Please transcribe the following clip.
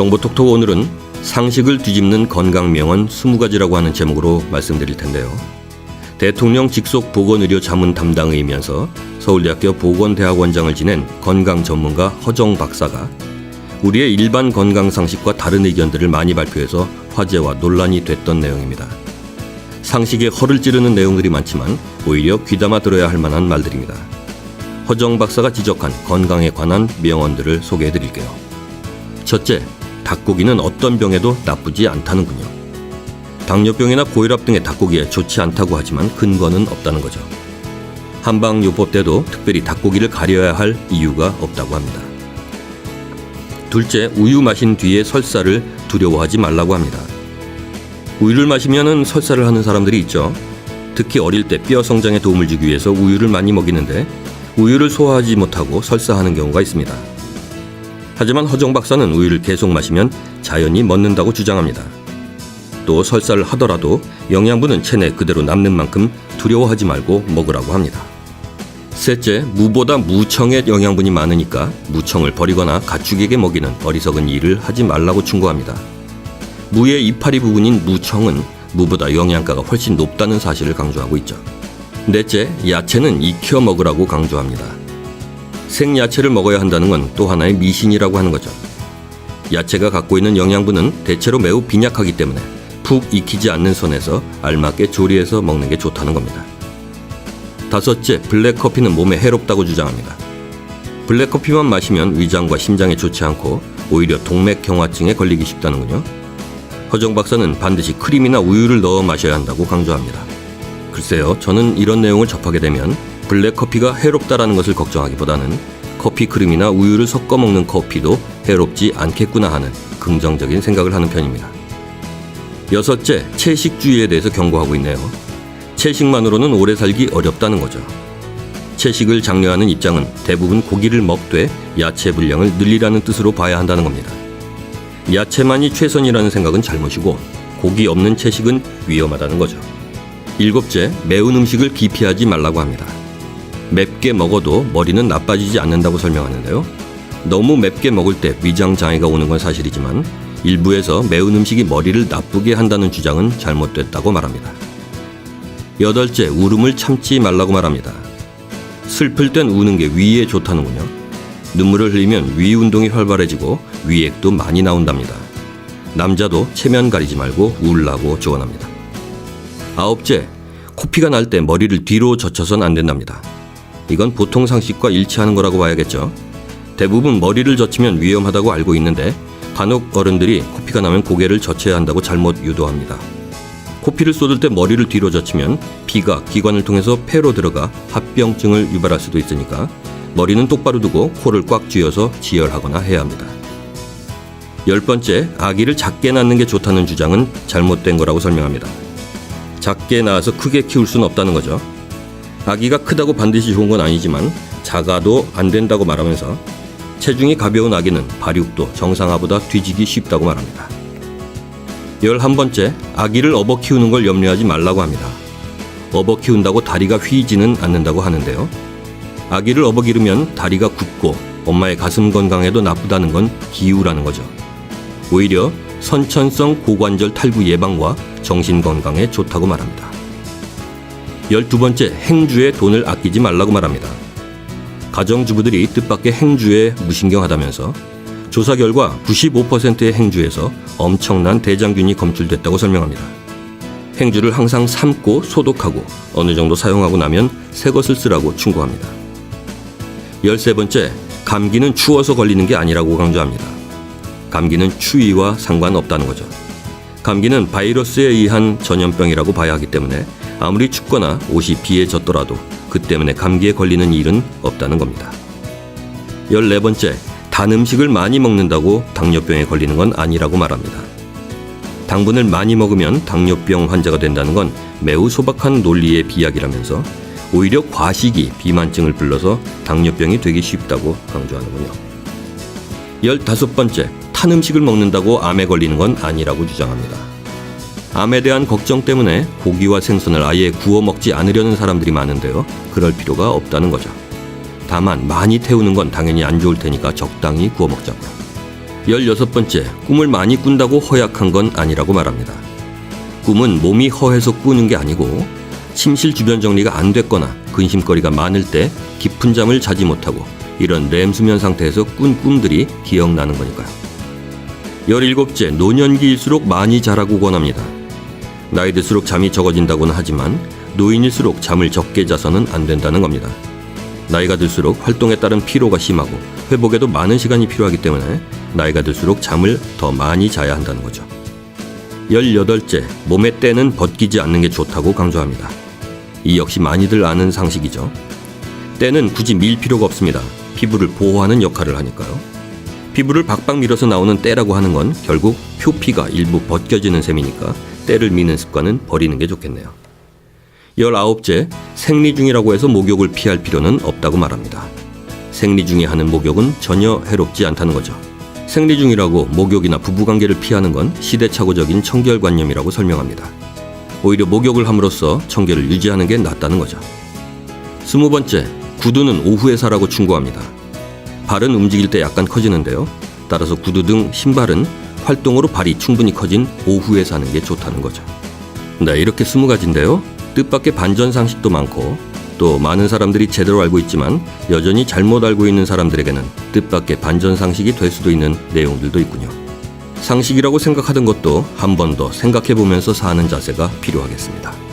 정보톡톡 오늘은 상식을 뒤집는 건강명언 20가지라고 하는 제목으로 말씀드릴 텐데요. 대통령 직속 보건의료 자문 담당의이면서 서울대학교 보건대학원장을 지낸 건강 전문가 허정 박사가 우리의 일반 건강 상식과 다른 의견들을 많이 발표해서 화제와 논란이 됐던 내용입니다. 상식에 허를 찌르는 내용들이 많지만 오히려 귀담아 들어야 할 만한 말들입니다. 허정 박사가 지적한 건강에 관한 명언들을 소개해 드릴게요. 첫째, 닭고기는 어떤 병에도 나쁘지 않다는군요. 당뇨병이나 고혈압 등의 닭고기에 좋지 않다고 하지만 근거는 없다는 거죠. 한방요법 때도 특별히 닭고기를 가려야 할 이유가 없다고 합니다. 둘째, 우유 마신 뒤에 설사를 두려워하지 말라고 합니다. 우유를 마시면은 설사를 하는 사람들이 있죠. 특히 어릴 때 뼈 성장에 도움을 주기 위해서 우유를 많이 먹이는데 우유를 소화하지 못하고 설사하는 경우가 있습니다. 하지만 허정 박사는 우유를 계속 마시면 자연히 멎는다고 주장합니다. 또 설사를 하더라도 영양분은 체내 그대로 남는 만큼 두려워하지 말고 먹으라고 합니다. 셋째, 무보다 무청에 영양분이 많으니까 무청을 버리거나 가축에게 먹이는 어리석은 일을 하지 말라고 충고합니다. 무의 이파리 부분인 무청은 무보다 영양가가 훨씬 높다는 사실을 강조하고 있죠. 넷째, 야채는 익혀 먹으라고 강조합니다. 생야채를 먹어야 한다는 건 또 하나의 미신이라고 하는 거죠. 야채가 갖고 있는 영양분은 대체로 매우 빈약하기 때문에 푹 익히지 않는 선에서 알맞게 조리해서 먹는 게 좋다는 겁니다. 다섯째, 블랙커피는 몸에 해롭다고 주장합니다. 블랙커피만 마시면 위장과 심장에 좋지 않고 오히려 동맥경화증에 걸리기 쉽다는군요. 허정 박사는 반드시 크림이나 우유를 넣어 마셔야 한다고 강조합니다. 글쎄요, 저는 이런 내용을 접하게 되면 블랙 커피가 해롭다라는 것을 걱정하기보다는 커피 크림이나 우유를 섞어 먹는 커피도 해롭지 않겠구나 하는 긍정적인 생각을 하는 편입니다. 여섯째, 채식주의에 대해서 경고하고 있네요. 채식만으로는 오래 살기 어렵다는 거죠. 채식을 장려하는 입장은 대부분 고기를 먹되 야채 분량을 늘리라는 뜻으로 봐야 한다는 겁니다. 야채만이 최선이라는 생각은 잘못이고 고기 없는 채식은 위험하다는 거죠. 일곱째, 매운 음식을 기피하지 말라고 합니다. 맵게 먹어도 머리는 나빠지지 않는다고 설명하는데요. 너무 맵게 먹을 때 위장 장애가 오는 건 사실이지만 일부에서 매운 음식이 머리를 나쁘게 한다는 주장은 잘못됐다고 말합니다. 여덟째, 울음을 참지 말라고 말합니다. 슬플 땐 우는 게 위에 좋다는군요. 눈물을 흘리면 위 운동이 활발해지고 위액도 많이 나온답니다. 남자도 체면 가리지 말고 울라고 조언합니다. 아홉째, 코피가 날 때 머리를 뒤로 젖혀선 안 된답니다. 이건 보통 상식과 일치하는 거라고 봐야겠죠. 대부분 머리를 젖히면 위험하다고 알고 있는데 간혹 어른들이 코피가 나면 고개를 젖혀야 한다고 잘못 유도합니다. 코피를 쏟을 때 머리를 뒤로 젖히면 피가 기관을 통해서 폐로 들어가 합병증을 유발할 수도 있으니까 머리는 똑바로 두고 코를 꽉 쥐어서 지혈하거나 해야 합니다. 열 번째, 아기를 작게 낳는 게 좋다는 주장은 잘못된 거라고 설명합니다. 작게 낳아서 크게 키울 수는 없다는 거죠. 아기가 크다고 반드시 좋은 건 아니지만 작아도 안 된다고 말하면서 체중이 가벼운 아기는 발육도 정상아보다 뒤지기 쉽다고 말합니다. 열한 번째, 아기를 업어 키우는 걸 염려하지 말라고 합니다. 업어 키운다고 다리가 휘지는 않는다고 하는데요. 아기를 업어 기르면 다리가 굳고 엄마의 가슴 건강에도 나쁘다는 건 기우라는 거죠. 오히려 선천성 고관절 탈구 예방과 정신 건강에 좋다고 말합니다. 열두 번째, 행주에 돈을 아끼지 말라고 말합니다. 가정주부들이 뜻밖의 행주에 무신경하다면서 조사 결과 95%의 행주에서 엄청난 대장균이 검출됐다고 설명합니다. 행주를 항상 삶고 소독하고 어느 정도 사용하고 나면 새 것을 쓰라고 충고합니다. 열세 번째, 감기는 추워서 걸리는 게 아니라고 강조합니다. 감기는 추위와 상관없다는 거죠. 감기는 바이러스에 의한 전염병이라고 봐야 하기 때문에 아무리 춥거나 옷이 비에 젖더라도 그 때문에 감기에 걸리는 일은 없다는 겁니다. 열네 번째, 단 음식을 많이 먹는다고 당뇨병에 걸리는 건 아니라고 말합니다. 당분을 많이 먹으면 당뇨병 환자가 된다는 건 매우 소박한 논리의 비약이라면서 오히려 과식이 비만증을 불러서 당뇨병이 되기 쉽다고 강조하는군요. 열다섯 번째, 탄 음식을 먹는다고 암에 걸리는 건 아니라고 주장합니다. 암에 대한 걱정 때문에 고기와 생선을 아예 구워 먹지 않으려는 사람들이 많은데요. 그럴 필요가 없다는 거죠. 다만 많이 태우는 건 당연히 안 좋을 테니까 적당히 구워 먹자고요. 16번째, 꿈을 많이 꾼다고 허약한 건 아니라고 말합니다. 꿈은 몸이 허해서 꾸는 게 아니고 침실 주변 정리가 안 됐거나 근심거리가 많을 때 깊은 잠을 자지 못하고 이런 렘 수면 상태에서 꾼 꿈들이 기억나는 거니까요. 17째, 노년기일수록 많이 자라고 권합니다. 나이 들수록 잠이 적어진다고는 하지만 노인일수록 잠을 적게 자서는 안 된다는 겁니다. 나이가 들수록 활동에 따른 피로가 심하고 회복에도 많은 시간이 필요하기 때문에 나이가 들수록 잠을 더 많이 자야 한다는 거죠. 18째, 몸의 때는 벗기지 않는 게 좋다고 강조합니다. 이 역시 많이들 아는 상식이죠. 때는 굳이 밀 필요가 없습니다. 피부를 보호하는 역할을 하니까요. 피부를 박박 밀어서 나오는 때라고 하는 건 결국 표피가 일부 벗겨지는 셈이니까 때를 미는 습관은 버리는 게 좋겠네요. 19째, 생리 중이라고 해서 목욕을 피할 필요는 없다고 말합니다. 생리 중에 하는 목욕은 전혀 해롭지 않다는 거죠. 생리 중이라고 목욕이나 부부관계를 피하는 건 시대착오적인 청결관념이라고 설명합니다. 오히려 목욕을 함으로써 청결을 유지하는 게 낫다는 거죠. 스무 번째, 구두는 오후에 사라고 충고합니다. 발은 움직일 때 약간 커지는데요. 따라서 구두 등 신발은 활동으로 발이 충분히 커진 오후에 사는 게 좋다는 거죠. 네, 이렇게 스무 가지인데요. 뜻밖의 반전 상식도 많고 또 많은 사람들이 제대로 알고 있지만 여전히 잘못 알고 있는 사람들에게는 뜻밖의 반전 상식이 될 수도 있는 내용들도 있군요. 상식이라고 생각하던 것도 한 번 더 생각해 보면서 사는 자세가 필요하겠습니다.